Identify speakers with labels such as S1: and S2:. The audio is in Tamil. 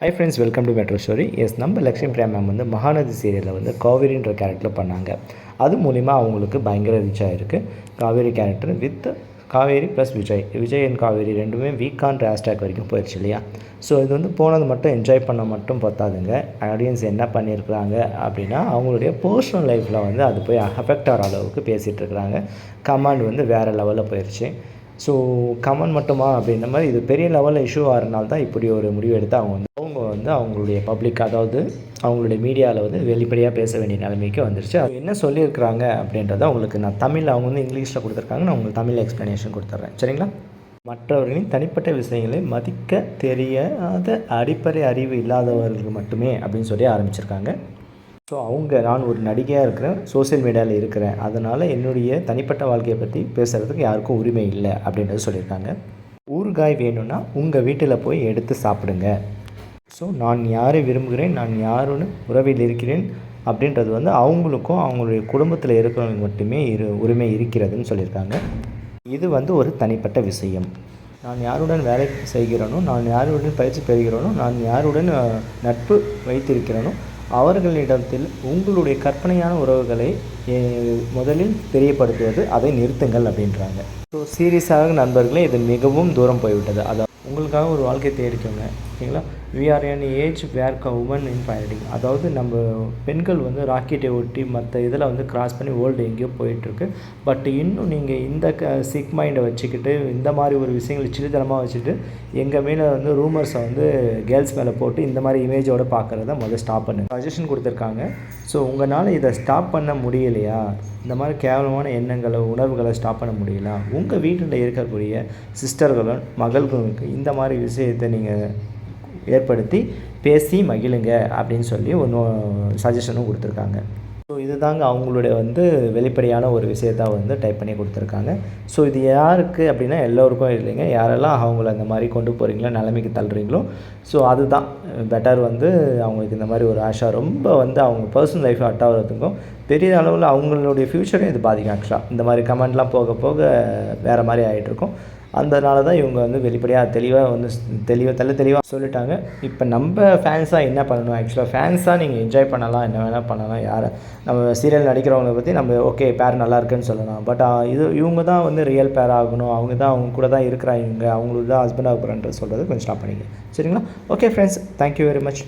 S1: Hi friends welcome to metro story S நம்ம லக்ஷ்மி பிரியா மேம் வந்து மகாநதி சீரியலில் வந்து காவேரின்ற கேரக்டரில் பண்ணாங்க. அது மூலிமா அவங்களுக்கு பயங்கர ரீச் ஆகிருக்கு Kaveri character with Kaveri plus Vijay. Vijay and Kaveri ரெண்டுமே வீக்கான் ஹேஷ்டேக் வரைக்கும் போயிடுச்சு இல்லையா? ஸோ இது வந்து போனது மட்டும் என்ஜாய் பண்ண மட்டும் பார்த்தாதுங்க ஆடியன்ஸ் என்ன பண்ணியிருக்கிறாங்க அப்படின்னா அவங்களுடைய பர்சனல் லைஃப்பில் வந்து அது போய் அஃபெக்ட் ஆகிற அளவுக்கு பேசிகிட்டு இருக்கிறாங்க. கமாண்ட் வந்து வேறு லெவலில் போயிடுச்சு ஸோ கமெண்ட் மட்டுமா அப்படின்ற மாதிரி இது பெரிய லெவலில் இஷ்யூ ஆகிறனால தான் இப்படி ஒரு முடிவு எடுத்து அவங்க வந்து வந்து அவங்களுடைய பப்ளிக் அதாவது அவங்களுடைய மீடியாவில் வந்து வெளிப்படையாக பேச வேண்டிய நிலைமைக்கு வந்துருச்சு. அது என்ன சொல்லியிருக்கிறாங்க அப்படின்றத உங்களுக்கு நான் தமிழ் அவங்க வந்து இங்கிலீஷில் கொடுத்துருக்காங்க. நான் உங்களுக்கு தமிழ் எக்ஸ்ப்ளனேஷன் கொடுத்துட்றேன் சரிங்களா? மற்றவர்களின் தனிப்பட்ட விஷயங்களை மதிக்க தெரியாத அடிப்படை அறிவு இல்லாதவர்களுக்கு மட்டுமே அப்படின்னு சொல்லி ஆரம்பிச்சிருக்காங்க. ஸோ அவங்க நான் ஒரு நடிகையாக இருக்கிறேன். சோசியல் மீடியாவில் இருக்கிறேன். அதனால் என்னுடைய தனிப்பட்ட வாழ்க்கையை பற்றி பேசுகிறதுக்கு யாருக்கும் உரிமை இல்லை அப்படின்றது சொல்லியிருக்காங்க. ஊறுகாய் வேணும்னா உங்கள் வீட்டில் போய் எடுத்து சாப்பிடுங்க. ஸோ நான் யாரை விரும்புகிறேன் நான் யாருன்னு உறவில் இருக்கிறேன் அப்படின்றது வந்து அவங்களுக்கும் அவங்களுடைய குடும்பத்தில் இருக்கிறவங்களுக்கு மட்டுமே இரு உரிமை இருக்கிறதுன்னு சொல்லியிருக்காங்க. இது வந்து ஒரு தனிப்பட்ட விஷயம். நான் யாருடன் வேலை செய்கிறேனோ நான் யாருடன் பயிற்சி பெறுகிறேனோ நான் யாருடன் நட்பு வைத்திருக்கிறேனோ அவர்களிடத்தில் உங்களுடைய கற்பனையான உறவுகளை முதலில் தெரியப்படுத்துவது அதை நிறுத்துங்கள் அப்படின்றாங்க. ஸோ சீரியஸாக நண்பர்களே இது மிகவும் தூரம் போய்விட்டது. அதாவது உங்களுக்காக ஒரு வாழ்க்கை தேடிக்கோங்க. ஓகேங்களா? We are in age where a woman in piloting அதாவது நம்ம பெண்கள் வந்து ராக்கெட்டை ஒட்டி மற்ற இதில் வந்து கிராஸ் பண்ணி வேர்ல்டு எங்கேயோ போயிட்டுருக்கு. பட் இன்னும் நீங்கள் இந்த க சிக் மைண்டை வச்சுக்கிட்டு இந்த மாதிரி ஒரு விஷயங்களை சிறிதனமாக வச்சுட்டு எங்கள் மேலே வந்து ரூமர்ஸை வந்து கேர்ள்ஸ் மேலே போட்டு இந்த மாதிரி இமேஜோடு பார்க்குறத முதல்ல ஸ்டாப் பண்ணுங்க. சஜஷன் கொடுத்துருக்காங்க. ஸோ உங்களால் இதை ஸ்டாப் பண்ண முடியலையா? இந்த மாதிரி கேவலமான எண்ணங்களை உணர்வுகளை ஸ்டாப் பண்ண முடியல? உங்கள் வீட்டில் இருக்கக்கூடிய சிஸ்டர்களும் மகள்களுக்கு இந்த மாதிரி விஷயத்தை நீங்கள் ஏற்படுத்தி பேசி மகிழுங்க அப்படின்னு சொல்லி ஒன்று சஜஷனும் கொடுத்துருக்காங்க. ஸோ இதுதாங்க அவங்களுடைய வந்து வெளிப்படையான ஒரு விஷயத்தை வந்து டைப் பண்ணி கொடுத்துருக்காங்க. ஸோ இது யாருக்கு அப்படின்னா எல்லோருக்கும் இல்லைங்க. யாரெல்லாம் அவங்கள அந்த மாதிரி கொண்டு போகிறீங்களோ நிலைமைக்கு தள்ளுறீங்களோ ஸோ அதுதான். பெட்டர் வந்து அவங்களுக்கு இந்த மாதிரி ஒரு ஆஷா ரொம்ப வந்து அவங்க பர்சனல் லைஃப் அட்டாகிறதுக்கும் பெரிய அளவில் அவங்களுடைய ஃப்யூச்சரையும் இது பாதிக்கும் ஆக்சுவலாக இந்த மாதிரி கமெண்ட்லாம் போக போக வேறு மாதிரி ஆகிட்டுருக்கும் அதனால தான் இவங்க வந்து வெளிப்படையாக தெளிவாக வந்து தெளிவாக தள்ள தெளிவாக சொல்லிட்டாங்க. இப்போ நம்ம ஃபேன்ஸாக என்ன பண்ணணும்? ஆக்சுவலாக ஃபேன்ஸாக நீங்கள் என்ஜாய் பண்ணலாம் என்ன வேணால் பண்ணலாம் யாரை நம்ம சீரியல் நடிக்கிறவங்கள பற்றி நம்ம ஓகே பேர் நல்லா இருக்குன்னு சொல்லலாம். பட் இது இவங்க தான் வந்து ரியல் பேர் ஆகணும். அவங்க தான் அவங்க கூட தான் இருக்கிறாங்க. அவங்களுக்கு தான் ஹஸ்பண்ட் ஆக போகிறேன்றது சொல்கிறது கொஞ்சம் ஸ்டாப் பண்ணிங்க சரிங்களா? Okay friends thank you very much